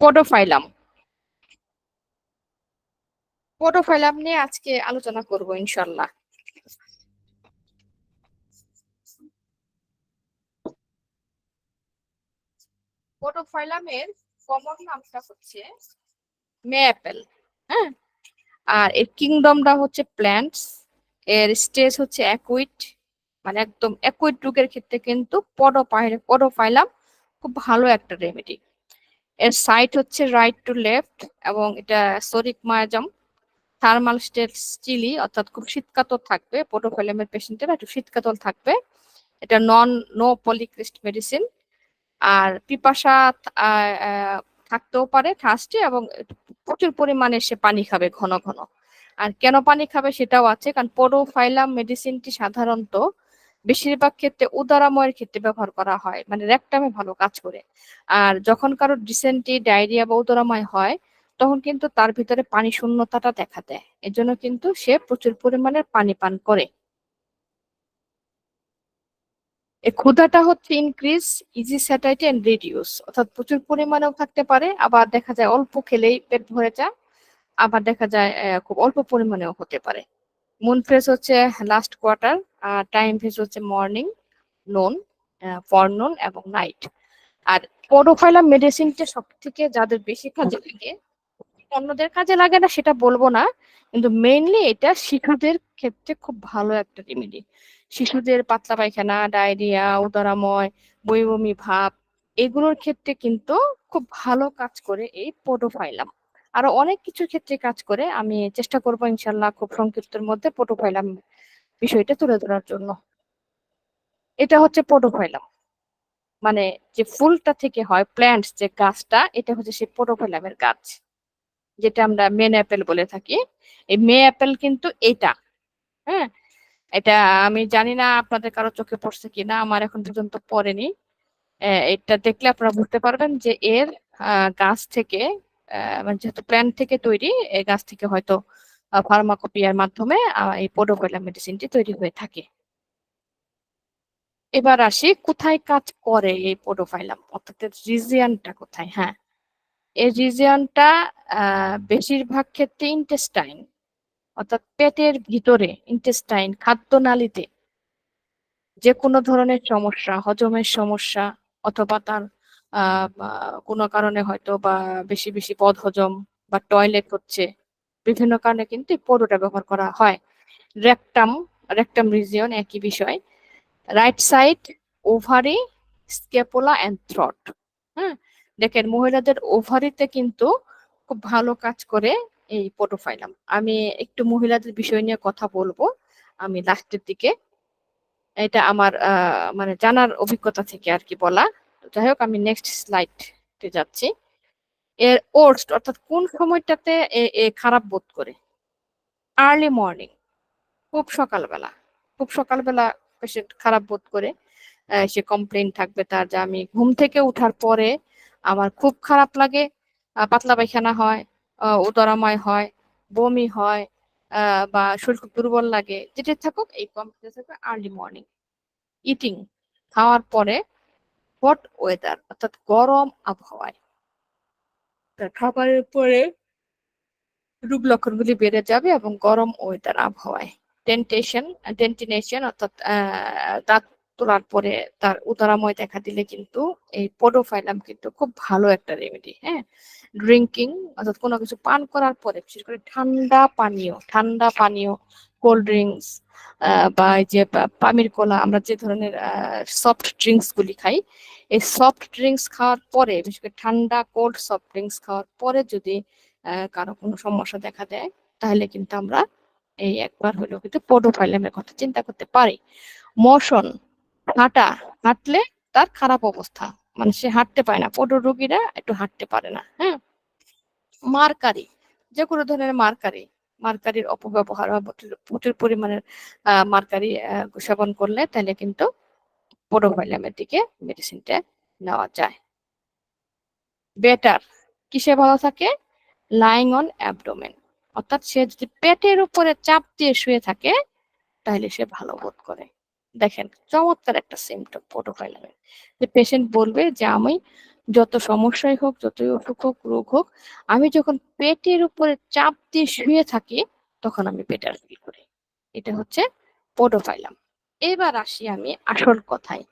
Podophyllum podophyllum নিয়ে আজকে আলোচনা করব ইনশাল্লাহ। পোডোফাইলামের কমন নামটা হচ্ছে মে অ্যাপেল হ্যাঁ? আর এর কিংডমটা হচ্ছে প্ল্যান্টস, এর স্টেজ হচ্ছে অ্যাকুইট মানে একদম অ্যাকুইট রোগের ক্ষেত্রে কিন্তু পোডোফাইলাম খুব ভালো একটা রেমেডি। এর সাইট হচ্ছে রাইট টু লেফট এবং এটা psoric miasm thermal state chilly অর্থাৎ খুব শীতকাতর থাকবে পোটোফেলেমের পেশেন্টের একটু শীতকাতর থাকবে। এটা নন নো পলিক্রিস্ট মেডিসিন আর পিপাসা থাকতেও পারে থার্স্টে এবং প্রচুর পরিমাণে সে পানি খাবে ঘন ঘন। আর কেন পানি খাবে সেটাও আছে, কারণ পোডোফাইলাম মেডিসিনটি সাধারণত বেশিরভাগ ক্ষেত্রে উদারাময়ের ক্ষেত্রে ব্যবহার করা হয় মানে র্যাকটামে ভালো কাজ করে। আর যখন কারও ডিসেন্টি ডায়রিয়া বা উদারাময় হয়, তখন কিন্তু তার ভিতরে পানি শূন্যতাটা দেখা দেয়। এজন্য কিন্তু সে প্রচুর পরিমাণে পানি পান করে। এই ক্ষুধাটা হচ্ছে increase easy satiety and reduce অর্থাৎ প্রচুর পরিমাণেও থাকতে পারে, আবার দেখা যায় অল্প খেলেই পেট ভরে যায়, আবার দেখা যায় খুব অল্প পরিমাণেও হতে পারে। মুন ফেস হচ্ছে লাস্ট কোয়ার্টার আর টাইম ফেস হচ্ছে মর্নিং নোন ফরনুন এবং নাইট আর পোডোফাইলাম মেডিসিনটা সব থেকে যাদের বেশি কাজে লাগে অন্যদের কাজে লাগে না সেটা বলব না কিন্তু মেইনলি এটা শিশুদের ক্ষেত্রে খুব ভালো একটা রেমেডি শিশুদের পাতলা পায়খানা ডায়রিয়া উদরাময় বমি ভাব এগুলোর ক্ষেত্রে কিন্তু খুব ভালো কাজ করে এই পোডোফাইলাম আরও অনেক কিছু ক্ষেত্রে কাজ করে আমি চেষ্টা করব ইনশাল্লাহ খুব সংক্ষিপ্তের মধ্যে পোটোফাইলাম বিষয়টা তুলে ধরার জন্য। এটা হচ্ছে পোটোফাইলাম। মানে যে ফুলটা থেকে হয় প্ল্যান্টস যে গাছটা, এটা হচ্ছে সেই পোটোফাইলামের গাছ। যেটা আমরা মেন অ্যাপেল বলে থাকি। এই মে অ্যাপেল কিন্তু এটা হ্যাঁ? এটা আমি জানি না আপনাদের কারও চোখে পড়ছে কিনা, আমার এখন পর্যন্ত পড়েনি। এটা দেখলে আপনারা বুঝতে পারবেন যে এর গাছ থেকে মানে যেহেতু প্ল্যান্ট থেকে তৈরি, এই গাছ থেকে হয়তো ফার্মাকোপিয়ার মাধ্যমে এই পোডোকোলা মেডিসিনটি তৈরি হয়ে থাকে। এবার আসি, কোথায় কাজ করে এই পোডোফাইলাম অর্থাৎ রিজিয়ানটা কোথায়? হ্যাঁ এই রিজিয়নটা বেশিরভাগ ক্ষেত্রে ইন্টেস্টাইন অর্থাৎ পেটের ভিতরে ইন্টেস্টাইন খাদ্যনালীতে যে কোনো ধরনের সমস্যা, হজমের সমস্যা, অথবা তার কোনো কারণে হয়তো বা বেশি বেশি পদ হজম বা টয়লেট হচ্ছে। বিভিন্ন কারণে কিন্তু পোডোটা ব্যবহার করা হয়। রেকটাম রেকটাম রিজিয়ন একই বিষয়। Right side, ovary, scapula and throat. হ্যাঁ দেখেন, মহিলাদের ওভারিতে কিন্তু খুব ভালো কাজ করে এই পোটোফাইলাম। আমি একটু মহিলাদের বিষয় নিয়ে কথা বলব, আমি লাস্টের দিকে। এটা আমার মানে জানার অভিজ্ঞতা থেকে আর কি বলা। যাই হোক আমি নেক্সট স্লাইডে যাচ্ছি। এর ওর্স্ট অর্থাৎ কোন সময়টাতে এ খারাপ বোধ করে? আর্লি মর্নিং খুব সকালবেলা। খুব সকালবেলা পেশেন্ট খারাপ বোধ করে। সে কমপ্লেন থাকবে তার যে আমি ঘুম থেকে উঠার পরে আমার খুব খারাপ লাগে পাতলা পায়খানা হয় উদরাময় হয়, বমি হয় বা শরীর খুব দুর্বল লাগে। যেটা থাকুক, এই কমপ্লেন থাকবে আর্লি মর্নিং ইটিং খাওয়ার পরে হট ওয়েদার অর্থাৎ গরম আবহাওয়ায়। খাবারের পরে রূপ লক্ষণগুলি বেড়ে যাবে এবং গরম ওয়েদার আবহাওয়ায়। ডেন্টেশন ডেন্টিনেশন অর্থাৎ দাঁত তোলার পরে তার উদারাময় দেখা দিলে কিন্তু এই পোডোফাইলাম কিন্তু খুব ভালো একটা রেমেডি হ্যাঁ? ড্রিঙ্কিং অর্থাৎ কোনো কিছু পান করার পরে, বিশেষ করে ঠান্ডা পানীয় ঠান্ডা পানীয় কোল্ড ড্রিঙ্কস বা যে পামির কোলা, আমরা যে ধরনের সফট ড্রিঙ্কস গুলি খাই, এই সফট ড্রিঙ্কস খাওয়ার পরে, বিশেষ করে ঠান্ডা কোল্ড সফট ড্রিঙ্কস খাওয়ার পরে যদি কারও কোনো সমস্যা দেখা দেয়, তাহলে কিন্তু আমরা এই একবার হলেও কিন্তু পোডোফাইলামের কথা চিন্তা করতে পারি। মোশন হাঁটা হাঁটলে তার খারাপ অবস্থা মানে সে হাঁটতে পারে না পোডো রোগীরা একটু হাঁটতে পারে না হ্যাঁ? মারকারি, যে কোনো ধরনের মারকারি মার্কারির অপব্যবহার বা প্রচুর পরিমাণের মার্কারি সেবন করলে তাহলে কিন্তু পোডোভাইলামের দিকে মেডিসিনটা নেওয়া যায়। বেটার কিসে ভালো থাকে? Lying on abdomen. অর্থাৎ সে যদি পেটের উপরে চাপ দিয়ে শুয়ে থাকে, তাহলে সে ভালো বোধ করে। দেখেন, চমৎকার একটা সিমটম পোটোফাইলামের যে পেশেন্ট বলবে যে, আমি যত সমস্যাই হোক, যতই অসুখ হোক, রোগ হোক, আমি যখন পেটের উপরে চাপ দিয়ে শুয়ে থাকি, তখন আমি বেটার ফিল করি। এটা হচ্ছে পোডোফাইলাম। এবার আসি আমি আসল কথায়।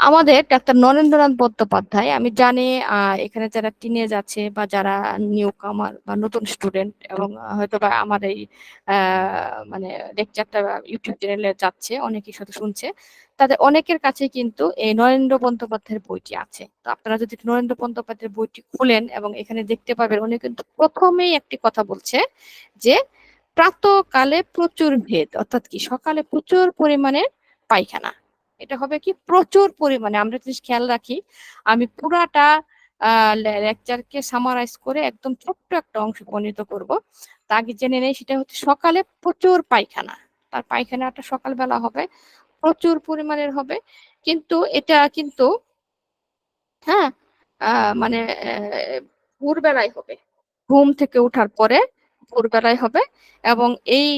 আমাদের ডাক্তার নরেন্দ্রনাথ বন্দ্যোপাধ্যায় আমি জানি এখানে যারা টিনেজ আছে বা যারা নিউ কামার বা নতুন স্টুডেন্ট এবং হয়তো বা আমার এই মানে লেকচারটা ইউটিউব চ্যানেলে যাচ্ছে, অনেকেই হয়তো শুনছে। তাদের অনেকের কাছেই কিন্তু এই নরেন্দ্র বন্দ্যোপাধ্যায়ের বইটি আছে। তো আপনারা যদি নরেন্দ্র বন্দ্যোপাধ্যায়ের বইটি খুলেন এবং এখানে দেখতে পাবেন উনি কিন্তু প্রথমেই একটি কথা বলছে যে, "প্রাতঃকালে প্রচুর ভেদ" অর্থাৎ কি সকালে প্রচুর পরিমাণে পায়খানা। এটা হবে কি প্রচুর পরিমাণে আমরা জিনিস খেয়াল রাখি, আমি পুরাটা লেকচারকে সামারাইজ করে একদম ছোট্ট একটা অংশ বর্ণিত করব। তা আগে জেনে নেই সেটা হচ্ছে সকালে প্রচুর পায়খানা। তার পায়খানাটা সকালবেলা হবে, প্রচুর পরিমাণের হবে। কিন্তু এটা কিন্তু হ্যাঁ? মানে ভোরবেলায় হবে। ঘুম থেকে উঠার পরে ভোরবেলায় হবে এবং এই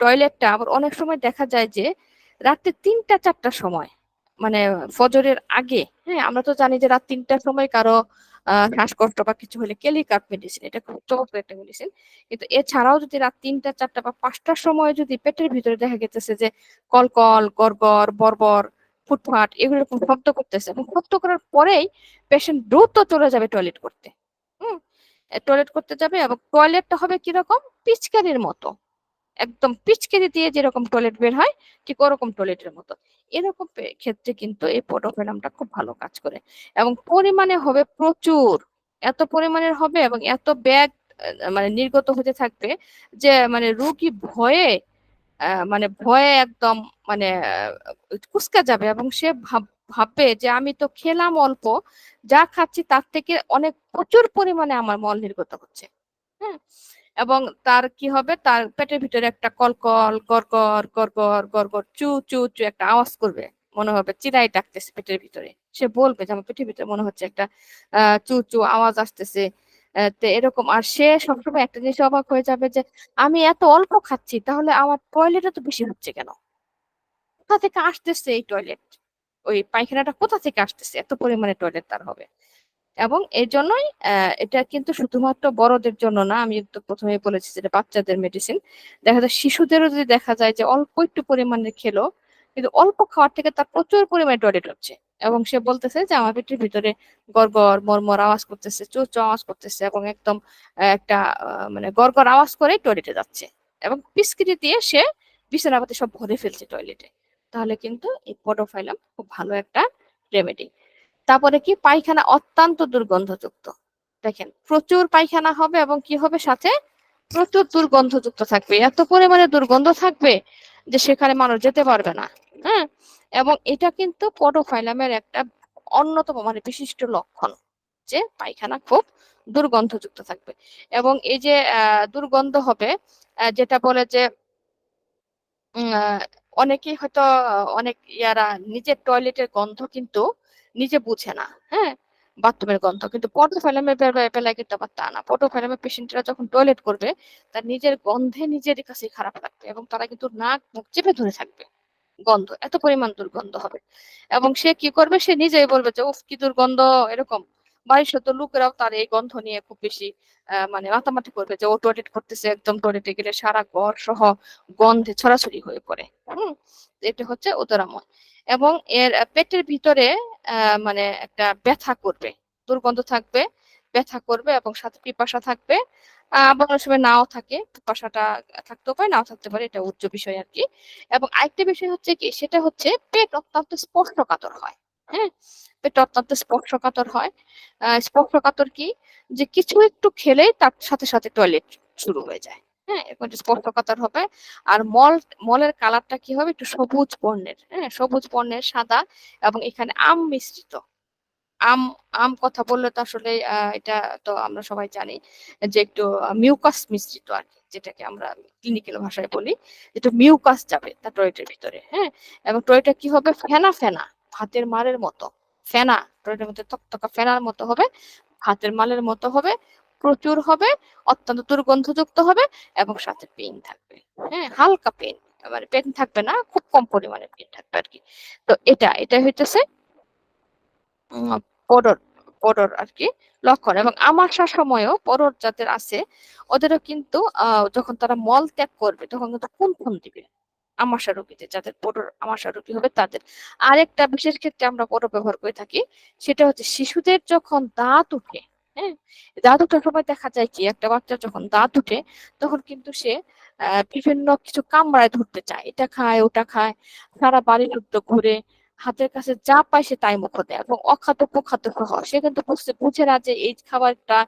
টয়লেটটা আবার অনেক সময় দেখা যায় যে রাত্রে ৩টা ৪টার সময় মানে ফজরের আগে, হ্যাঁ? আমরা তো জানি যে রাত ৩টার সময় কারও শ্বাসকষ্ট বা কিছু হলে কেলিকার্প মেডিসিন এটা খুব চমৎকার একটা মেডিসিন। কিন্তু এছাড়াও যদি রাত ৩টা ৪টা বা পাঁচটার সময় যদি পেটের ভিতরে দেখা গেতেছে যে কলকল, গড়গড়, বড়বড়, ফুটফাট এগুলো এরকম শব্দ করতেছে এবং শব্দ করার পরেই পেশেন্ট দ্রুত চলে যাবে টয়লেট করতে। হুম? টয়লেট করতে যাবে এবং টয়লেটটা হবে কীরকম? পিচকারির মতো। একদম পিচকারি দিয়ে যেরকম টয়লেট বের হয়, ঠিক ওরকম টয়লেটের মতো। এরকম ক্ষেত্রে কিন্তু এই পোডোফাইলামটা খুব ভালো কাজ করে এবং পরিমাণে হবে প্রচুর। এত পরিমাণের হবে এবং এত ব্যাগ মানে নির্গত হতে থাকবে যে মানে রোগী ভয়ে মানে ভয়ে একদম মানে কুঁচকা যাবে এবং সে ভাব ভাববে যে আমি তো খেলাম অল্প, যা খাচ্ছি তার থেকে অনেক প্রচুর পরিমাণে আমার মল নির্গত হচ্ছে। হ্যাঁ? এবং তার কি হবে? তার পেটের ভিতরে একটা কলকল, গড়গড়, গড়গড়, গড়গড়, চু, চু, চু একটা আওয়াজ করবে। মনে হবে চিল্লায় ডাকতেছে পেটের ভিতরে। সে বলবে যে আমার পেটের ভিতরে মনে হচ্ছে একটা চু, চু আওয়াজ আসতেছে। তো এরকম আর সে সবসময় একটা জিনিস অবাক হয়ে যাবে যে আমি এত অল্প খাচ্ছি তাহলে আমার টয়লেট এত বেশি হচ্ছে কেন? কোথা থেকে আসতেছে এই টয়লেট? ওই পায়খানাটা কোথা থেকে আসতেছে? এত পরিমাণে টয়লেট তার হবে। এবং এজন্যই অ্যা এটা কিন্তু শুধুমাত্র বড়দের জন্য না, আমি তো প্রথমে বলেছি যে এটা বাচ্চাদের মেডিসিন। দেখা যায় শিশুদেরও যদি দেখা যায় যে অল্প একটু পরিমাণে খেলো, কিন্তু অল্প খাওয়ার থেকে তার প্রচুর পরিমাণে টয়লেট হচ্ছে। এবং সে বলতেছে যে আমার পেটের ভিতরে গড়গড়, মড়মড় আওয়াজ করতেছে, চোঁ, চোঁ আওয়াজ করতেছে এবং একদম একটা মানে গড়গড় আওয়াজ করে টয়লেটে যাচ্ছে। এবং পিচকারি দিয়ে সে বিছানাপাতি সব ভরে ফেলছে টয়লেটে। তাহলে কিন্তু এই পোডোফাইলাম খুব ভালো একটা রেমেডি। তারপরে কি পায়খানা অত্যন্ত দুর্গন্ধযুক্ত। দেখেন, প্রচুর পায়খানা হবে এবং কি হবে সাথে প্রচুর দুর্গন্ধযুক্ত থাকবে। এত পরিমাণে দুর্গন্ধ থাকবে যে সেখানে মানুষ যেতে পারবে না। হ্যাঁ? এবং এটা কিন্তু পোডোফাইলামের একটা অন্যতম মানে বিশিষ্ট লক্ষণ যে পায়খানা খুব দুর্গন্ধযুক্ত থাকবে। এবং এই যে দুর্গন্ধ হবে যেটা বলে যে অনেকেই হয়তো অনেক ইয়ারা নিজের টয়লেটের গন্ধ কিন্তু নিজে বুঝে না। হ্যাঁ? বাথরুমের গন্ধ। কিন্তু পোডোফাইলামের বে বেলায় কিন্তু আবার তা না। পোডোফাইলামের পেশেন্টরা যখন টয়লেট করবে তার নিজের গন্ধে নিজের কাছে খারাপ লাগবে এবং তারা কিন্তু নাক মুখ চেপে ধরে থাকবে। গন্ধ। এত পরিমাণ দুর্গন্ধ হবে। এবং সে কি করবে? সে নিজেই বলবে যে, "উফ কি দুর্গন্ধ!" এরকম। সদ্য লোকেরাও তার এই গন্ধ নিয়ে খুব বেশি মানে মাতামাতি করবে যে ও টয়লেট করতেছে একদম টয়লেটে গেলে সারা ঘর সহ গন্ধে ছড়াছড়ি হয়ে পড়ে। হুম? এটা হচ্ছে উদরাময়। এবং এর পেটের ভিতরে মানে একটা ব্যথা করবে। দুর্গন্ধ থাকবে, ব্যথা করবে এবং সাথে পিপাসা থাকবে। আবার অনেক সময় নাও থাকে। পিপাসাটা থাকতেও পারে, নাও থাকতে পারে। এটা উচ্চ বিষয় আর কি এবং আরেকটা বিষয় হচ্ছে কি? সেটা হচ্ছে পেট অত্যন্ত স্পষ্টকাতর হয়। হ্যাঁ? পেট অত্যন্ত স্পর্শকাতর হয়। স্পর্শকাতর কি? যে কিছু একটু খেলেই তার সাথে, সাথে টয়লেট শুরু হয়ে যায়। হ্যাঁ? একটু হবে। আর মল মলের কালারটা কি হবে? একটু সবুজ বর্ণের। হ্যাঁ? সবুজ বর্ণের সাদা এবং এখানে আম মিশ্রিত। আম আম কথা বললে তো আসলে এটা তো আমরা সবাই জানি যে একটু মিউকাস মিশ্রিত আরকি। যেটাকে আমরা ক্লিনিক্যাল ভাষায় বলি। একটু মিউকাস যাবে তার টয়লেটের ভিতরে। হ্যাঁ? এবং টয়লেটটা কি হবে? ফেনা, ফেনা। ভাতের মাড়ের মতো। ফেনা। টয়লেটের মধ্যে থকথকা ফেনার মতো হবে। ভাতের মাড়ের মতো হবে। প্রচুর হবে, অত্যন্ত দুর্গন্ধযুক্ত হবে এবং সাথে পেইন থাকবে। হ্যাঁ? হালকা পেইন। মানে পেইন থাকবে না, খুব কম পরিমাণে পেইন থাকবে আরকি। তো এটা, এটা হইতেছে উম পডর পডর আর কি লক্ষণ এবং আমাশার সময়ও পরর যাদের আছে ওদেরও কিন্তু যখন তারা মল ত্যাগ করবে তখন কিন্তু কুনফুন দিবে আমাশা রোগীদের যাদের পডর আমাশা রোগী হবে তাদের। আরেকটা বিশেষ ক্ষেত্রে আমরা পডর ব্যবহার করে থাকি, সেটা হচ্ছে শিশুদের যখন দাঁত উঠে হ্যাঁ? দাঁত উঠার সময় দেখা যায় কি, একটা বাচ্চা যখন দাঁত উঠে, তখন কিন্তু সে বিভিন্ন কিছু কামড়ায় ধরতে চায়। এটা খায়, ওটা খায়, সারা বাড়ি যুদ্ধ ঘুরে হাতের কাছে যা পায় সে তাই মুখ দেয় এবং অখাদ্য কুখাদ্য সহ। সে কিন্তু বুঝতে বুঝে না যে এই খাবারটা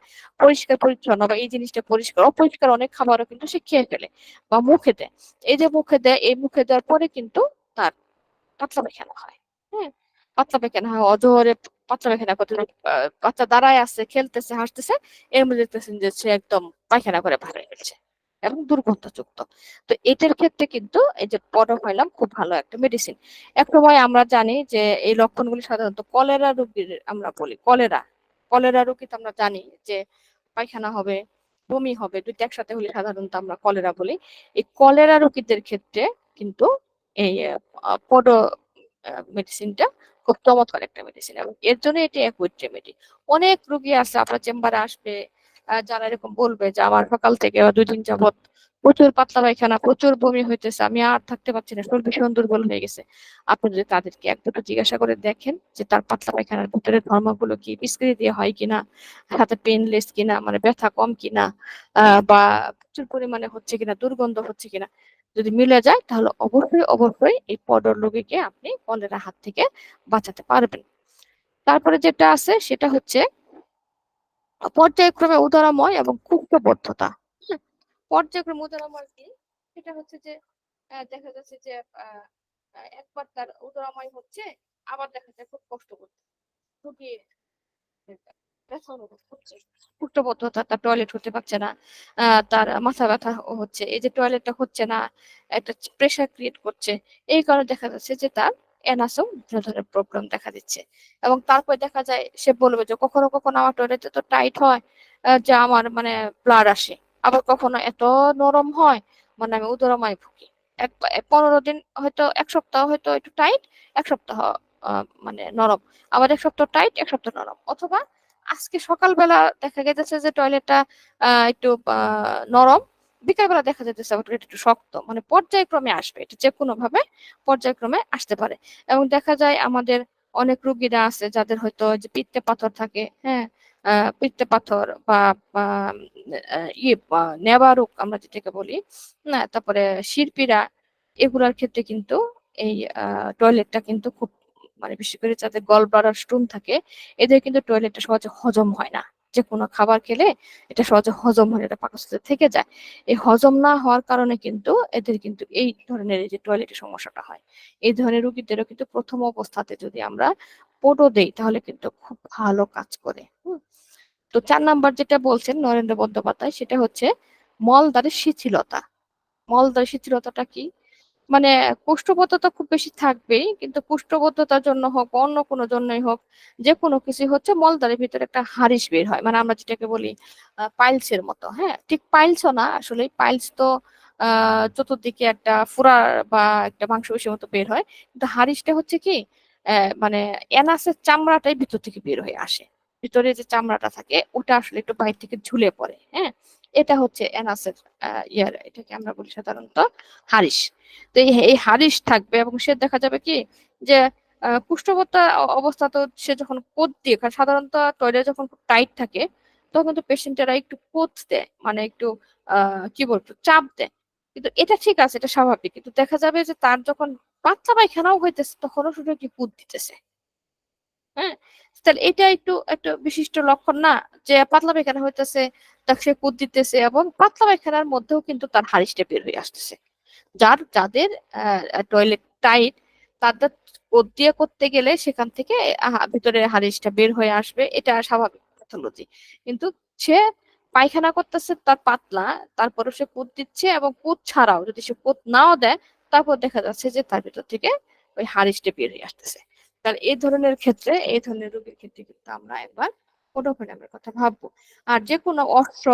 পরিষ্কার, পরিচ্ছন্ন বা এই জিনিসটা পরিষ্কার, অপরিষ্কার অনেক খাবারও কিন্তু সে খেয়ে ফেলে বা মুখে দেয়। এই যে মুখে দেয়, এই মুখে দেওয়ার পরে কিন্তু তার পাতলা পায়খানা হয়। হ্যাঁ পাতলা পায়খানা হয় অজরে পাতলা পায়খানা করতে বাচ্চা দাঁড়ায় আছে, খেলতেছে, হাসতেছে, এর মধ্যে দেখতেছেন যে সে একদম পায়খানা করে ভালো গেছে। এবং দুর্গন্ধযুক্ত। তো এটার ক্ষেত্রে কিন্তু এই যে পডোফাইলাম খুব ভালো একটা মেডিসিন এক সময় আমরা জানি যে এই লক্ষণগুলি সাধারণত কলেরা রোগীর আমরা বলি, কলেরা। কলেরা রোগীতে আমরা জানি যে পায়খানা হবে, বমি হবে, দুইটা একসাথে হলে সাধারণত আমরা কলেরা বলি। এই কলেরা রোগীদের ক্ষেত্রে কিন্তু এই পডো মেডিসিনটা খুব চমৎকার একটা মেডিসিন এবং এর জন্য এটি অ্যাকুইট রেমেডি অনেক রোগী আছে, আপনার চেম্বারে আসবে যারা এরকম বলবে যে আমার সকাল থেকে দুই দিন যাবৎ প্রচুর পাতলা পায়খানা প্রচুর বমি হইতেছে, আমি আর থাকতে পারছি না, শরীর ভীষণ দুর্বল হয়ে গেছে। আপনি যদি তাদেরকে এক দুটো জিজ্ঞাসা করে দেখেন যে তার পাতলা পায়খানার ভিতরে ধর্মগুলো কি বিস্কৃতি দিয়ে হয় কিনা সাথে পেনলেস কিনা মানে ব্যথা কম কিনা বা প্রচুর পরিমাণে হচ্ছে কিনা, দুর্গন্ধ হচ্ছে কিনা, যদি মিলে যায় তাহলে অবশ্যই অবশ্যই এই পডর রোগীকে আপনি কলেরা হাত থেকে বাঁচাতে পারবেন। তারপরে যেটা আছে সেটা হচ্ছে পর্যায়ক্রমে উদারময় এবং কুক্ষবদ্ধতা। পর্যায়ক্রমে উদারময় কি? সেটা হচ্ছে যে দেখা যাচ্ছে যে একবার তার উদারময় হচ্ছে, আবার দেখা যায় খুব কষ্ট করছে তার টয়লেট হতে পারছে না তার মাথা ব্যথা হচ্ছে, এই যে টয়লেটটা হচ্ছে না, একটা প্রেশার ক্রিয়েট করছে, এই কারণে দেখা যাচ্ছে যে তার এনাসও বিভিন্ন ধরনের প্রবলেম দেখা দিচ্ছে। এবং তারপর দেখা যায়, সে বলবে যে, কখনো কখনো আমার টয়লেটে তো টাইট হয় যে আমার মানে ব্লাড আসে। আবার কখনো এত নরম হয় মানে আমি উদরমায় ভুগি। এক পনেরো দিন হয়তো, এক সপ্তাহ হয়তো একটু টাইট এক সপ্তাহ মানে নরম। আবার এক সপ্তাহ টাইট এক সপ্তাহ নরম। অথবা আজকে সকালবেলা দেখা গেছে যে টয়লেটটা একটু নরম বিকালবেলা দেখা যেতেছে এটা একটু শক্ত মানে পর্যায়ক্রমে আসবে, এটা যে কোনো ভাবে পর্যায়ক্রমে আসতে পারে। এবং দেখা যায় আমাদের অনেক রুগীরা আছে যাদের হয়তো যে পিত্তে পাথর থাকে হ্যাঁ পিত্তে পাথর বা ইয়ে নেবা রোগ আমরা যেটাকে বলি, না, তারপরে শিল্পীরা এগুলার ক্ষেত্রে কিন্তু এই টয়লেটটা কিন্তু খুব মানে বিশেষ করে যাদের গল ব্লাডার স্টোন থাকে, এদের কিন্তু টয়লেটটা সহজে হজম হয় না। যে কোনো খাবার খেলে এটা সহজে হজম হয়, এটা পাকস্থলীতে থেকে যায়। এই হজম না হওয়ার কারণে কিন্তু এদের কিন্তু এই ধরনের যে টয়লেটের সমস্যাটা হয়। এই ধরনের রোগীদেরও কিন্তু প্রথম অবস্থাতে যদি আমরা পোটো দেই, তাহলে কিন্তু খুব ভালো কাজ করে তো চার নাম্বার যেটা বলছেন নরেন্দ্র বন্দ্যোপাধ্যায়, সেটা হচ্ছে মলদারের শিথিলতা। মলদারের শিথিলতাটা কি? মানে কুষ্ঠবদ্ধতা খুব বেশি থাকবেই, কিন্তু কুষ্ঠবদ্ধতার জন্য হোক অন্য কোনো জন্যই হোক যে কোনো কিছু হচ্ছে মলদারের ভিতরে একটা হারিস বের হয়। মানে আমরা যেটাকে বলি পাইলসের মতো হ্যাঁ? ঠিক পাইলসও না, আসলে পাইলস তো চতুর্দিকে একটা ফুরা বা একটা মাংসপেশির মতো বের হয়। কিন্তু হারিসটা হচ্ছে কি মানে এনাসের চামড়াটাই ভিতর থেকে বের হয়ে আসে। ভিতরে যে চামড়াটা থাকে, ওটা আসলে একটু বাইরে থেকে ঝুলে পড়ে হ্যাঁ? এটা হচ্ছে এনাসের ইয়ার, এটাকে আমরা বলি সাধারণত হারিস তো এই হারিস থাকবে এবং সে দেখা যাবে কি যে কুষ্ঠবতা অবস্থা তো সে যখন কোদ দিয়ে, কারণ সাধারণত টয়লেট যখন খুব টাইট থাকে, তখন কিন্তু পেশেন্টেরা একটু কোদ দেয় মানে একটু কি বলব চাপ দেয়। কিন্তু এটা ঠিক আছে, এটা স্বাভাবিক। কিন্তু দেখা যাবে যে তার যখন পাতলা পায়খানাও হইতেছে, তখনও শুধু কি কুদ দিতেছে। হ্যাঁ? তাহলে এটা একটু, একটা বিশিষ্ট লক্ষণ না যে পাতলা পায়খানা হইতেছে তাকে সে কুদ দিতেছে এবং পাতলা পায়খানার মধ্যেও কিন্তু তার হারিসটা বের হয়ে আসতেছে। যার, যাদের টয়লেট টাইট তাদের কোদ দিয়ে করতে গেলে সেখান থেকে ভিতরে হারিসটা বের হয়ে আসবে, এটা স্বাভাবিক প্যাথোলজি কিন্তু সে পায়খানা করতেছে তার পাতলা তারপরে সে কুদ দিচ্ছে এবং কুদ ছাড়াও যদি সে কুদ নাও দেয়, তারপর দেখা যাচ্ছে যে তার ভিতর থেকে ওই হারিসটা বের হয়ে আসতেছে। তাহলে এই ধরনের ক্ষেত্রে, এই ধরনের রোগীর ক্ষেত্রে কিন্তু আমরা একবার কোনোফেনামের কথা ভাববো। আর যে কোনো অস্ত্র,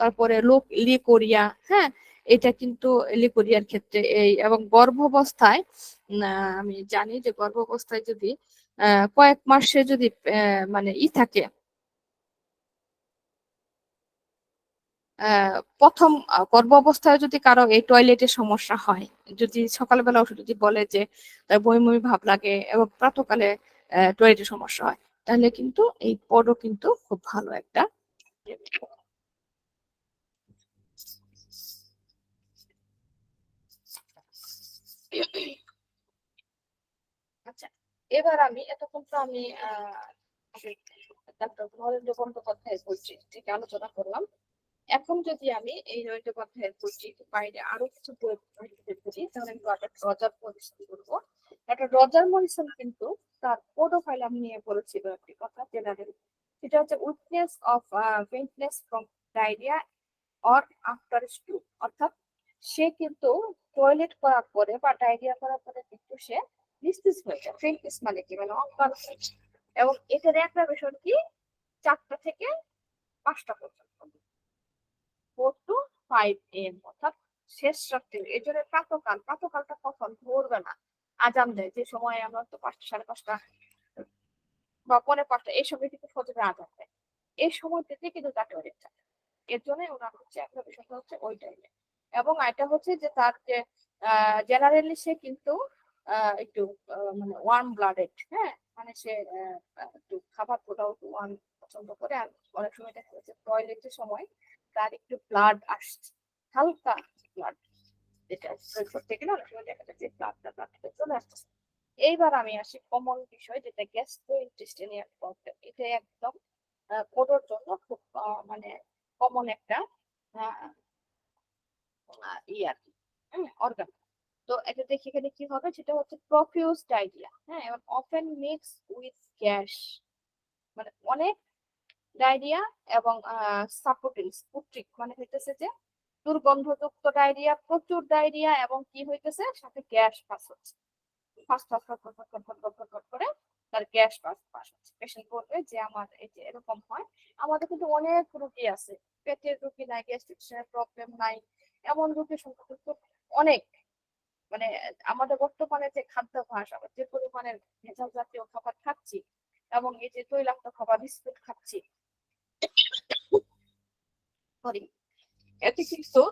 তারপরে লোক লিকোরিয়া হ্যাঁ এটা কিন্তু লিকোরিয়ার ক্ষেত্রে এই এবং গর্ভাবস্থায় আমি জানি যে গর্ভাবস্থায় যদি কয়েক মাসে যদি মানে ই থাকে প্রথম গর্ভ অবস্থায় যদি কারও এই টয়লেটের সমস্যা হয়, যদি সকালবেলা উঠে যদি বলে যে বমি বমি ভাব লাগে এবং প্রাতকালে টয়লেটের সমস্যা হয় তাহলে কিন্তু এই পডও কিন্তু খুব ভালো একটা আচ্ছা এবার আমি এতক্ষণ তো আমি নরেন্দ্র বন্দ্যোপাধ্যায়ের বলছি থেকে আলোচনা করলাম। এখন যদি আমি এই নরেন্দ্র বন্দ্যোপাধ্যায়ের বাইরে আরও কিছু বই তাহলে আমি রজার মরিসন করব। একটা রজার মরিসন কিন্তু তার পোডোফাইলাম নিয়ে বলেছিল একটি কথা জেনারেল সেটা হচ্ছে weakness of faintness from diarrhoea or after stool অর্থাৎ সে কিন্তু টয়লেট করার পরে বা ডায়রিয়া করার পরে কিন্তু সে নিস্তেজ হয়ে যায়। ফেন্টনেস মানে কি? মানে অজ্ঞান এবং এটার বিষয় কি? চারটা থেকে পাঁচটা পর্যন্ত। ফোর টু ফাইভ এম অর্থাৎ শেষ রাত্রে। এই জন্য প্রাতকাল। প্রাতকালটা কখন? ভোরবেলা। আজান দেয় যে সময় আমরা তো পাঁচটা, সাড়ে পাঁচটা বা পরে পাঁচটা, এই সময় কিন্তু ফজরে আজান দেয়। এই সময়টাতে কিন্তু তার টয়লেট থাকে এর জন্য ওনার হচ্ছে একটা বিষয়টা হচ্ছে ওই টাইমে এবং এটা হচ্ছে যে তার যে জেনারেলি সে কিন্তু একটু মানে ওয়ার্ম ব্লাডেড হ্যাঁ? মানে সে একটু খাবার পোটাও ওয়ার্ম পছন্দ করে। আর অনেক সময় দেখা যাচ্ছে টয়লেটের সময় তার একটু ব্লাড আসছে, হালকা ব্লাড এইবার আমি আসি কমন বিষয়, যেটা গ্যাস্ট্রো ইন্টেস্টিনিয়াল প্রবলেম এটা একদম কোডোর জন্য খুব মানে কমন একটা ই আর কি অর্গান তো এটা দেখি এখানে কি হবে, সেটা হচ্ছে প্রফিউজ ডায়রিয়া হ্যাঁ এবং অফেন মিক্স উইথ গ্যাস মানে অনেক ডায়রিয়া এবং সাপোর্টিং স্পুট্রিক মানে হইতেছে যে দুর্গন্ধযুক্ত ডায়রিয়া প্রচুর ডায়রিয়া এবং কি হইতেছে? সাথে গ্যাস পাস হচ্ছে। করে তার গ্যাস পাস পাস হচ্ছে। পেশেন্ট বলবে যে আমার এই যে এরকম হয়। আমাদের কিন্তু অনেক রুগী আছে। পেটের রুগী নাই গ্যাস্ট্রিক প্রবলেম নাই, এমন রোগের সংখ্যা কিন্তু অনেক। মানে আমাদের বর্তমানে যে খাদ্যাভ্যাস আমরা যে পরিমাণের ভেজাল জাতীয় খাবার খাচ্ছি এবং এই যে তৈলাক্ত খাবার, বিস্কুট খাচ্ছি। সরি এতে কিন্তু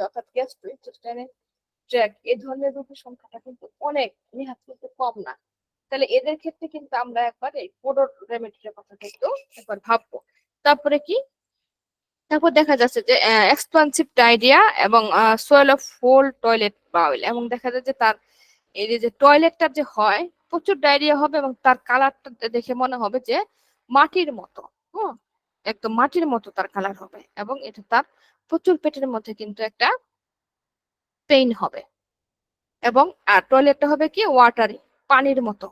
অর্থাৎ ট্র্যাক এই ধরনের রোগের সংখ্যাটা কিন্তু অনেক নেহাত কিন্তু কম না তাহলে এদের ক্ষেত্রে কিন্তু আমরা একবার এই কথা কিন্তু একবার ভাববো তারপরে কি তারপর দেখা যাচ্ছে যে এক্সপান্সিভ ডায়রিয়া এবং soil of full toilet bowl এবং দেখা যায় যে তার, এই যে টয়লেটটা যে হয়, প্রচুর ডায়রিয়া হবে এবং তার কালারটা দেখে মনে হবে যে মাটির মতো হ্যাঁ একদম মাটির মতো তার কালার হবে এবং এটা তার প্রচুর পেটের মধ্যে কিন্তু একটা পেইন হবে। এবং, আর টয়লেটটা হবে কি ওয়াটারি পানির মতো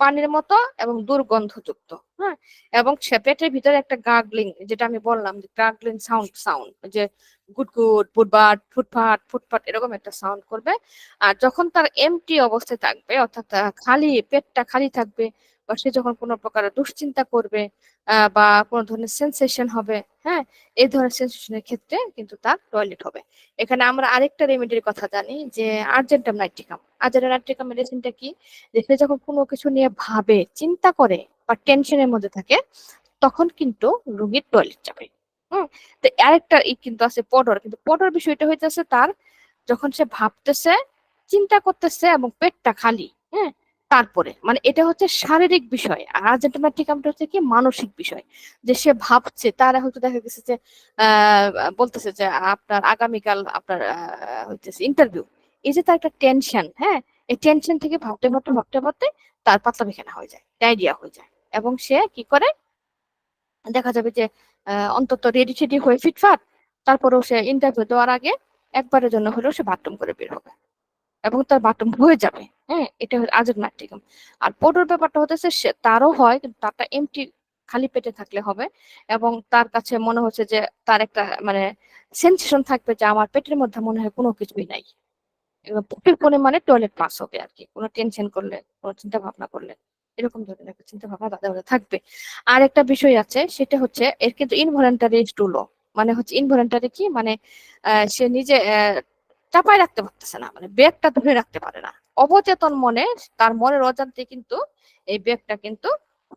পানির মতো এবং দুর্গন্ধযুক্ত হ্যাঁ? এবং সে পেটের ভিতরে একটা গাগলিং যেটা আমি বললাম যে গাগলিং সাউন্ড সাউন্ড যে গুড ফুটবাট ফুটফাট ফুটফাট এরকম একটা সাউন্ড করবে। আর যখন তার এমটি অবস্থায় থাকবে, অর্থাৎ খালি পেটটা খালি থাকবে বা সে যখন কোনো প্রকার দুশ্চিন্তা করবে বা কোনো ধরনের সেন্সেশন হবে হ্যাঁ এই ধরনের সেন্সেশনের ক্ষেত্রে কিন্তু তার টয়লেট হবে। এখানে আমরা আরেকটা রেমেডির কথা জানি যে আর্জেন্টাম নাইট্রিকাম আর্জেন্টাম নাইট্রিকাম মেডিসিনটা কি? যে সে যখন কোনো কিছু নিয়ে ভাবে, চিন্তা করে বা টেনশনের মধ্যে থাকে, তখন কিন্তু রোগীর টয়লেট যাবে। হম, তো আরেকটা কিন্তু আছে পডর কিন্তু পডর বিষয়টা হইতেছে তার যখন সে ভাবতেছে, চিন্তা করতেছে এবং পেটটা খালি হ্যাঁ তারপরে মানে এটা হচ্ছে শারীরিক বিষয়, আর আর্জেন্টিনাটিকামটা হচ্ছে কি মানসিক বিষয়, যে সে ভাবছে, তারা হয়তো দেখা গেছে যে বলতেছে যে আপনার আগামীকাল আপনার হইতেছে ইন্টারভিউ এই যে তার একটা টেনশন হ্যাঁ এই টেনশন থেকে ভাবতে ভাবতে ভাবতে ভাবতে তার পাতলা পায়খানা হয়ে যায় ডায়রিয়া হয়ে যায়, এবং সে কি করে? দেখা যাবে যে অন্তত রেডি টেডি হয়ে ফিটফাট, তারপরেও সে ইন্টারভিউ দেওয়ার আগে একবারের জন্য হলেও সে বাথরুম করে বের হবে, এবং তার বাথরুম হয়ে যাবে। হ্যাঁ এটা আজের নাট্যিকম আর পোটোর ব্যাপারটা হতেছে তারও হয়, কিন্তু তারটা এমটি খালি পেটে থাকলে হবে। এবং তার কাছে মনে হচ্ছে যে তার একটা মানে সেন্সেশন থাকবে যে আমার পেটের মধ্যে মনে হয় কোনো কিছুই নাই। প্রচুর পরিমাণে টয়লেট পাস হবে আর কি। কোনো টেনশন করলে, কোনো চিন্তা ভাবনা করলে, এরকম ধরনের একটা চিন্তা ভাবনা তাদের মধ্যে থাকবে। আর একটা বিষয় আছে, সেটা হচ্ছে এর কিন্তু ইনভলেন্টারি স্টুলো মানে হচ্ছে ইনভলেন্টারি কি? মানে সে নিজে চাপায় রাখতে পারতেছে না। মানে ব্যাগটা ধরে রাখতে পারে না। অবচেতন মনে, তার মনের অজান্তে কিন্তু এই ব্যাগটা কিন্তু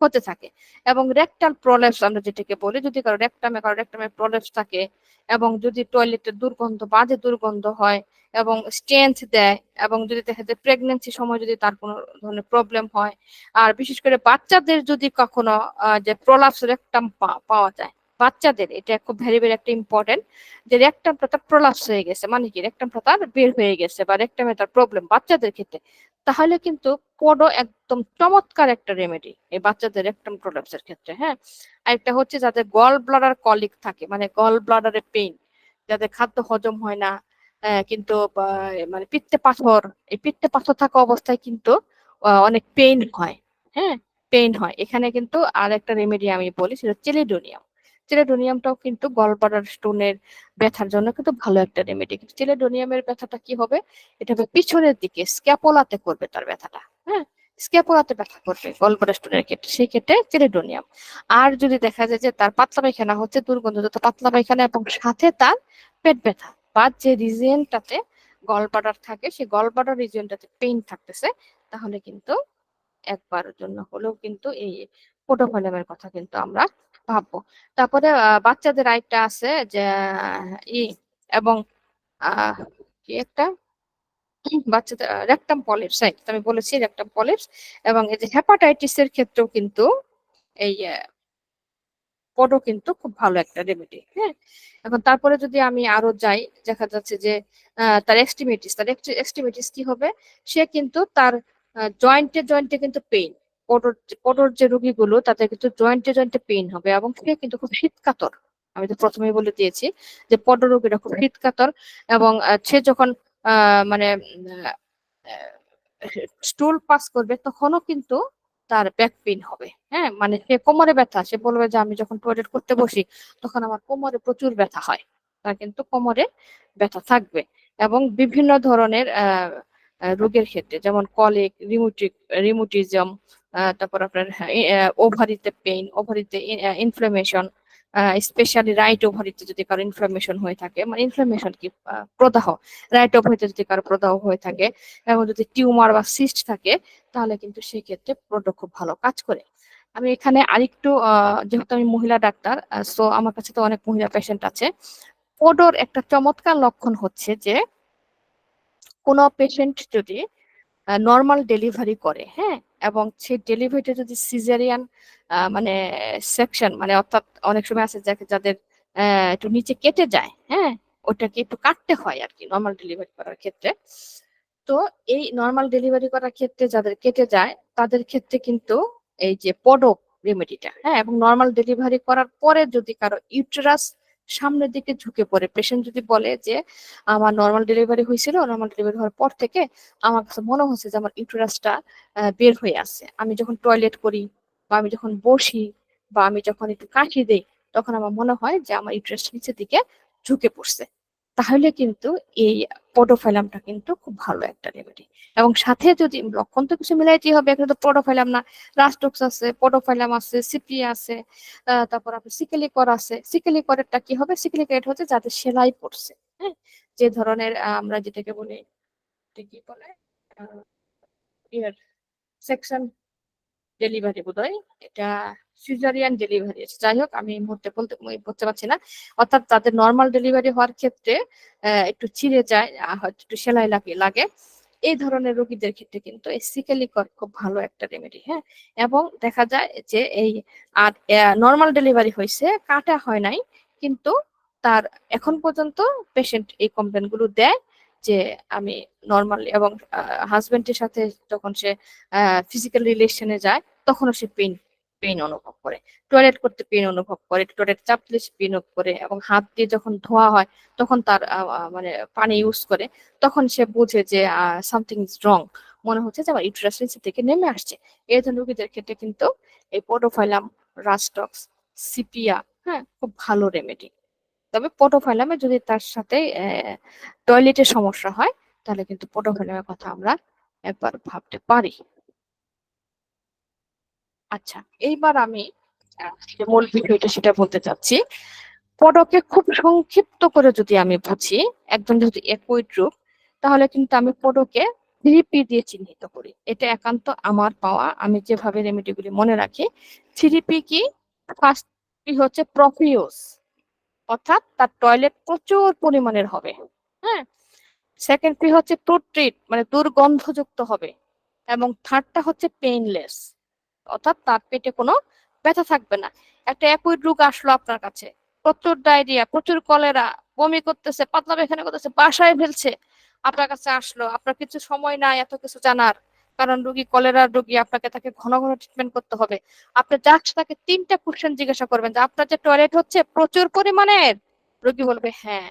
হতে থাকে। এবং রেকটাল প্রলেপস আমরা যেটাকে বলি, যদি কারও রেকটামে কারও রেকটামে প্রলেপস থাকে এবং যদি টয়লেটের দুর্গন্ধ, বাজে দুর্গন্ধ হয় এবং স্টেন্স দেয় এবং যদি দেখা যায় প্রেগনেন্সি সময় যদি তার কোনো ধরনের প্রবলেম হয়, আর বিশেষ করে বাচ্চাদের যদি কখনো যে প্রলাপস রেকটাম পাওয়া যায় বাচ্চাদের, এটা খুব ভেরি ভেরি একটা ইম্পর্টেন্ট যে রেকটামটা প্রথা প্রলাপস হয়ে গেছে মানে কি রেকটামটা তার বের হয়ে গেছে বা রেকটামে তার প্রবলেম বাচ্চাদের ক্ষেত্রে, তাহলে কিন্তু পডো একদম চমৎকার একটা রেমেডি এই বাচ্চাদের রেকটাম প্রলাপসের ক্ষেত্রে হ্যাঁ? আরেকটা হচ্ছে যাদের গল ব্লাডার কলিক থাকে মানে গল ব্লাডারে পেইন যাদের খাদ্য হজম হয় না কিন্তু মানে পিত্তে পাথর, এই পিত্তে পাথর থাকা অবস্থায় কিন্তু অনেক পেইন হয় হ্যাঁ? পেইন হয়। এখানে কিন্তু আর একটা রেমেডি আমি বলি, সেটা চেলিডোনিয়াম চেলেডোনিয়ামটাও কিন্তু গলব্লাডার স্টোনের ব্যথার জন্য কিন্তু ভালো একটা রেমেডি কিন্তু চেলেডোনিয়ামের ব্যথাটা কি হবে? এটা হবে পিছনের দিকে স্ক্যাপোলাতে করবে তার ব্যথাটা হ্যাঁ? স্ক্যাপোলাতে ব্যথা করবে গলব্লাডার স্টোনের ক্ষেত্রে, সেই ক্ষেত্রে চেলেডোনিয়াম আর যদি দেখা যায় যে তার পাতলা পায়খানা হচ্ছে দুর্গন্ধযুক্ত পাতলা পায়খানা এবং সাথে তার পেট ব্যথা বা যে রিজিয়নটাতে গলব্লাডার থাকে, সেই গলব্লাডার রিজিয়নটাতে পেইন থাকতেছে, তাহলে কিন্তু একবারের জন্য হলেও কিন্তু এই পোটোফলিয়ামের কথা কিন্তু আমরা ভাববো। তারপরে বাচ্চাদের আরেকটা আছে যে, ই, এবং কি একটা? বাচ্চাদের রেকটাম পলিপস আমি বলেছি রেকটাম পলিপস, এবং এই যে হেপাটাইটিস এর ক্ষেত্রেও কিন্তু এই পডো কিন্তু খুব ভালো একটা রেমেডি হ্যাঁ? এখন তারপরে যদি আমি আরও যাই, দেখা যাচ্ছে যে তার এক্সট্রিমিটিস তার এক্সট্রিমিটিস কি হবে? সে কিন্তু তার জয়েন্টে জয়েন্টে কিন্তু পেইন পটর যে রোগীগুলো, তাদের কিন্তু জয়েন্টে জয়েন্টে পেইন হবে এবং সে কিন্তু খুব শীতকাতর। আমি তো প্রথমেই বলে দিয়েছি যে পটর রোগীরা খুব শীতকাতর এবং সে যখন মানে স্টুল পাস করবে তখনও কিন্তু তার ব্যাক পেইন হবে। হ্যাঁ মানে সে কোমরে ব্যথা, সে বলবে যে, আমি যখন টয়লেট করতে বসি, তখন আমার কোমরে প্রচুর ব্যথা হয়। তার কিন্তু কোমরে ব্যথা থাকবে এবং বিভিন্ন ধরনের রোগের ক্ষেত্রে, যেমন কলিক রিমোটিক রিমোটিজম তারপর আপনার ওভারিতে পেইন ওভারিতে ইনফ্লামেশন স্পেশালি রাইট ওভারিতে যদি কারও ইনফ্লামেশন হয়ে থাকে মানে ইনফ্লামেশন কি প্রদাহ রাইট ওভারিতে যদি কারও প্রদাহ হয়ে থাকে, এবং যদি টিউমার বা সিস্ট থাকে, তাহলে কিন্তু সেই ক্ষেত্রে প্রোডাক্ট খুব ভালো কাজ করে। আমি এখানে আরেকটু যেহেতু আমি মহিলা ডাক্তার সো আমার কাছে তো অনেক মহিলা পেশেন্ট আছে। পোডোর একটা চমৎকার লক্ষণ হচ্ছে যে, কোনো পেশেন্ট যদি নর্মাল ডেলিভারি করে হ্যাঁ? এবং সেই ডেলিভারিটা যদি সিজারিয়ান মানে সেকশন মানে অর্থাৎ অনেক সময় আছে যাকে, যাদের একটু নিচে কেটে যায় হ্যাঁ? ওটাকে একটু কাটতে হয় আর কি নর্মাল ডেলিভারি করার ক্ষেত্রে। তো এই নর্মাল ডেলিভারি করার ক্ষেত্রে যাদের কেটে যায়, তাদের ক্ষেত্রে কিন্তু এই যে পডো রেমেডিটা হ্যাঁ? এবং নর্মাল ডেলিভারি করার পরে যদি কারও ইউটেরাস সামনের দিকে ঝুঁকে পড়ে। পেশেন্ট যদি বলে যে, আমার নর্মাল ডেলিভারি হয়েছিল নর্মাল ডেলিভারি হওয়ার পর থেকে আমার কাছে মনে হচ্ছে যে আমার ইউটেরাসটা বের হয়ে আছে। আমি যখন টয়লেট করি বা আমি যখন বসি বা আমি যখন একটু কাশি দিই, তখন আমার মনে হয় যে আমার ইউটেরাস নিচের দিকে ঝুঁকে পড়ছে। তাহলে কিন্তু এই পোটোফাইলামটা কিন্তু খুব ভালো একটা রেমেডি এবং সাথে যদি লক্ষণ তো কিছু মিলাইতে হবে, এখানে তো পোটোফাইলাম না। রাস্টক্স আছে পোটোফাইলাম আছে সিপি আছে তারপর আপনার সিকেলিকর আছে। সিকেলিকরেরটা কি হবে? সিকেলিকরেট হচ্ছে যাতে সেলাই পড়ছে হ্যাঁ? যে ধরনের আমরা যেটাকে বলি কি বলে? সেকশন ডেলিভারি বোধহয়। এটা সিজারিয়ান ডেলিভারি যাই হোক আমি এই মুহূর্তে বলতে বলতে পারছি না। অর্থাৎ তাদের নর্মাল ডেলিভারি হওয়ার ক্ষেত্রে একটু ছিঁড়ে যায় হয়তো একটু সেলাই লাগে লাগে। এই ধরনের রোগীদের ক্ষেত্রে কিন্তু খুব ভালো একটা রেমেডি হ্যাঁ? এবং দেখা যায় যে এই, আর নর্মাল ডেলিভারি হয়েছে কাটা হয় নাই, কিন্তু তার এখন পর্যন্ত পেশেন্ট এই কমপ্লেনগুলো দেয় যে আমি নর্মাল এবং হাজবেন্ডের সাথে যখন সে ফিজিক্যাল রিলেশনে যায়, তখনও সে পেইন পেইন অনুভব করে টয়লেট করতে পেইন অনুভব করে টয়লেট চাপলে সে পেইন করে এবং হাত দিয়ে যখন ধোয়া হয়, তখন তার মানে পানি ইউজ করে, তখন সে বুঝে যে সামথিং ইজ রং মনে হচ্ছে যে আমার ইউট্রাস থেকে নেমে আসছে। এই ধরনের রোগীদের ক্ষেত্রে কিন্তু এই পোটোফাইলাম রাস্টক্স সিপিয়া হ্যাঁ খুব ভালো রেমেডি তবে পোটোফাইলামে যদি তার সাথে টয়লেটের সমস্যা হয়, তাহলে কিন্তু পোটোফাইলামের কথা আমরা একবার ভাবতে পারি। আচ্ছা এইবার আমি মূল বিষয়টা সেটা বলতে চাচ্ছি। পডকে খুব সংক্ষিপ্ত করে যদি আমি বুঝি, একদম যেহেতু একই রূপ, তাহলে কিন্তু আমি পডকে থ্রি পি দিয়ে চিহ্নিত করি। এটা একান্ত আমার পাওয়া। আমি যেভাবে রেমেডিগুলি মনে রাখি থ্রি পি কি ফার্স্ট হচ্ছে প্রফিউস অর্থাৎ তার টয়লেট প্রচুর পরিমাণের হবে হ্যাঁ? সেকেন্ড পি হচ্ছে প্রোট্রিট মানে দুর্গন্ধযুক্ত হবে, এবং থার্ডটা হচ্ছে পেইনলেস অর্থাৎ তার পেটে কোনো ব্যথা থাকবে না। একটা একই রোগ আসলো আপনার কাছে। প্রচুর ডায়রিয়া, প্রচুর কলেরা, বমি করতেছে, পাতলা পায়খানা করতেছে, বাসায় ফেলছে, আপনার কাছে আসলো। আপনার কিছু সময় নাই, এত কিছু জানার কারণ রোগী কলেরার রোগী, আপনাকে তাকে ঘন ঘন ট্রিটমেন্ট করতে হবে। আপনি জাস্ট তাকে তিনটা কোশ্চেন জিজ্ঞাসা করবেন যে, আপনার যে টয়লেট হচ্ছে প্রচুর পরিমাণের? রোগী বলবে হ্যাঁ।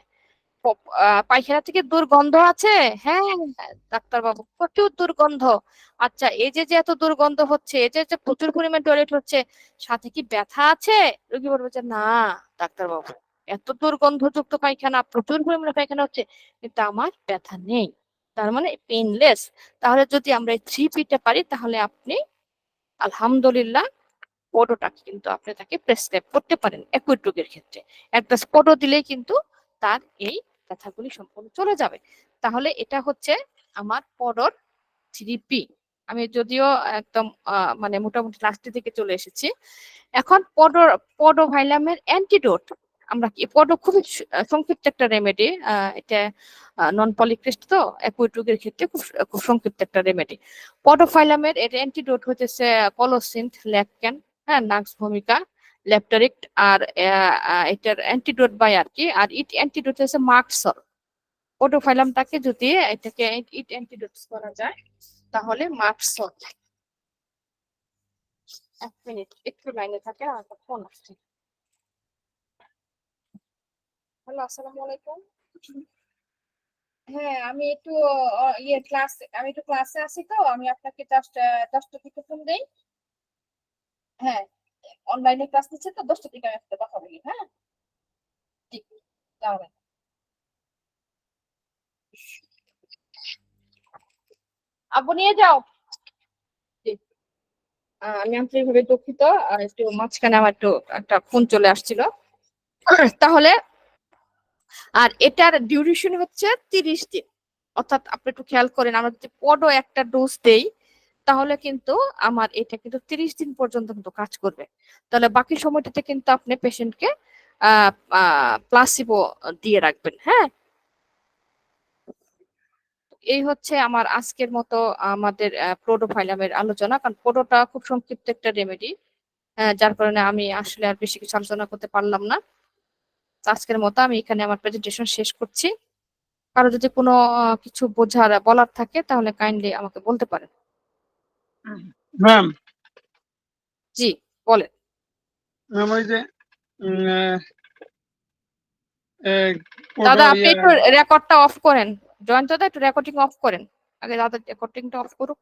পায়খানা থেকে দুর্গন্ধ আছে? হ্যাঁ ডাক্তার বাবু প্রচুর দুর্গন্ধ। আচ্ছা এই যে যে এত দুর্গন্ধ হচ্ছে, এই যে প্রচুর পরিমাণ টয়লেট হচ্ছে, সাথে কি ব্যথা আছে? রোগী বলবে যে, না ডাক্তার বাবু এত দুর্গন্ধযুক্ত পায়খানা, প্রচুর পরিমাণে পায়খানা হচ্ছে, কিন্তু আমার ব্যথা নেই। তার মানে পেইনলেস তাহলে যদি আমরা এই থ্রি পিটা পারি, তাহলে আপনি, আলহামদুলিল্লাহ পডোটা কিন্তু আপনি তাকে প্রেসক্রাইব করতে পারেন একুইট রোগের ক্ষেত্রে। একটা স্পটো দিলেই কিন্তু তার এই ব্যথাগুলি সম্পূর্ণ চলে যাবে। তাহলে এটা হচ্ছে আমার পডর থ্রি পি। আমি যদিও একদম মানে মোটামুটি লাস্টের দিকে চলে এসেছি। এখন পডো পডোভাইলামের অ্যান্টিডোট আমরা কি পডো খুবই সংক্ষিপ্ত একটা রেমেডি এটা নন পলিক্রিস্ট তো অ্যাকুইট রোগের ক্ষেত্রে খুব খুব সংক্ষিপ্ত একটা রেমেডি পডোফাইলামের এর অ্যান্টিডোট হচ্ছে কলোসিন্থ ল্যাকক্যান হ্যাঁ নাক্স ভূমিকা। লেপটারিক্ট আর এটার অ্যান্টিডোট বাই আর কি। আর ইট অ্যান্টিডোট হচ্ছে মার্কসল পডোফাইলামটাকে যদি এটাকে ইট অ্যান্টিডোট করা যায়, তাহলে মার্কসল এক মিনিট, একটু লাইনে থাকে একটা ফোন হ্যাঁ আমি একটু ইয়ে ক্লাস আমি ক্লাসে আছি তো, আমি আপনাকে জাস্ট দশটা ফোন দেই। হ্যাঁ অনলাইনে ক্লাস নিচ্ছে তো দশটা থেকে আমি আপনার কথা বলি হ্যাঁ? ঠিক, তাহলে। আব্বু, নিয়ে যাও। আমি আন্তরিকভাবে দুঃখিত একটু মাঝখানে আমার একটু, একটা ফোন চলে আসছিল। তাহলে, আর এটার ডিউরেশন হচ্ছে তিরিশ দিন। অর্থাৎ আপনি একটু খেয়াল করেন, আমরা যদি পডো একটা ডোজ দেই তাহলে কিন্তু আমার এটা কিন্তু তিরিশ দিন পর্যন্ত কিন্তু কাজ করবে। তাহলে বাকি সময়টাতে কিন্তু আপনি পেশেন্টকে প্লাসিবো দিয়ে রাখবেন হ্যাঁ? এই হচ্ছে আমার আজকের মতো আমাদের প্রোডোফাইলামের আলোচনা। কারণ প্রোডোটা খুব সংক্ষিপ্ত একটা রেমেডি যার কারণে আমি আসলে আর বেশি কিছু আলোচনা করতে পারলাম না। আজকের মতো আমি এখানে আমার প্রেজেন্টেশন শেষ করছি। কারও যদি কোনো কিছু বোঝার, বলার থাকে তাহলে কাইন্ডলি আমাকে বলতে পারেন। ম্যাম। জি বলেন। ম্যাম ওই যে দাদা আপনি ইয়ে- একটু রেকর্ডটা অফ করেন। জয়ন্ত দা একটু রেকর্ডিং অফ করেন। আগে দাদা রেকর্ডিংটা অফ করুক।